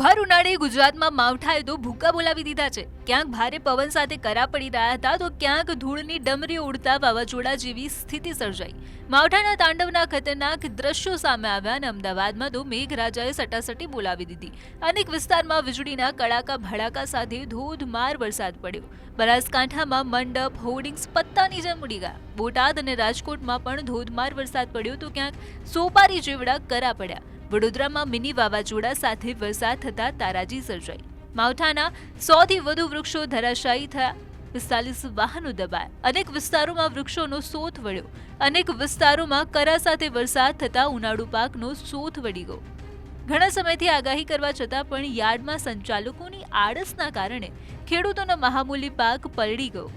ભર ઉનાળે ગુજરાતમાં માવઠાએ તો ભૂક્કા બોલાવી દીધા છે. ક્યાંક ભારે પવન સાથે કરા પડી રહ્યા હતા, તો ક્યાંક ધૂળની ડમરી ઉડતા વાવાઝોડા જેવી સ્થિતિ સર્જાઈ. માવઠાના તાંડવના ખતરનાક દ્રશ્યો સામે આવ્યા અને અમદાવાદમાં તો મેઘરાજાએ સટાસટી બોલાવી દીધી. અનેક વિસ્તારમાં વીજળીના કડાકા, ભડાકા સાથે ધોધમાર વરસાદ પડ્યો. બનાસકાંઠામાં મંડપ, હોર્ડિંગ્સ, પત્તાની જેમ ઉડી ગયા. બોટાદ અને રાજકોટમાં પણ ધોધમાર વરસાદ પડ્યો, તો ક્યાંક સોપારી જેવડા કરા પડ્યા. વડોદરામાં મિની વાવાઝોડા સાથે વરસાદ થતા તારાજી સર્જાઈ. માવઠાના સોથી વધુ વૃક્ષો ધરાશાયી થયા. પિસ્તાલીસ વાહનો દબાયા. અનેક વિસ્તારોમાં વૃક્ષોનો સોથ વળ્યો. અનેક વિસ્તારોમાં કરા સાથે વરસાદ થતા ઉનાળુ પાકનો સોથ વળી ગયો. ઘણા સમયથી આગાહી કરવા છતાં પણ યાર્ડમાં સંચાલકોની આળસના કારણે ખેડૂતોનો મહામૂલી પાક પલળી ગયો.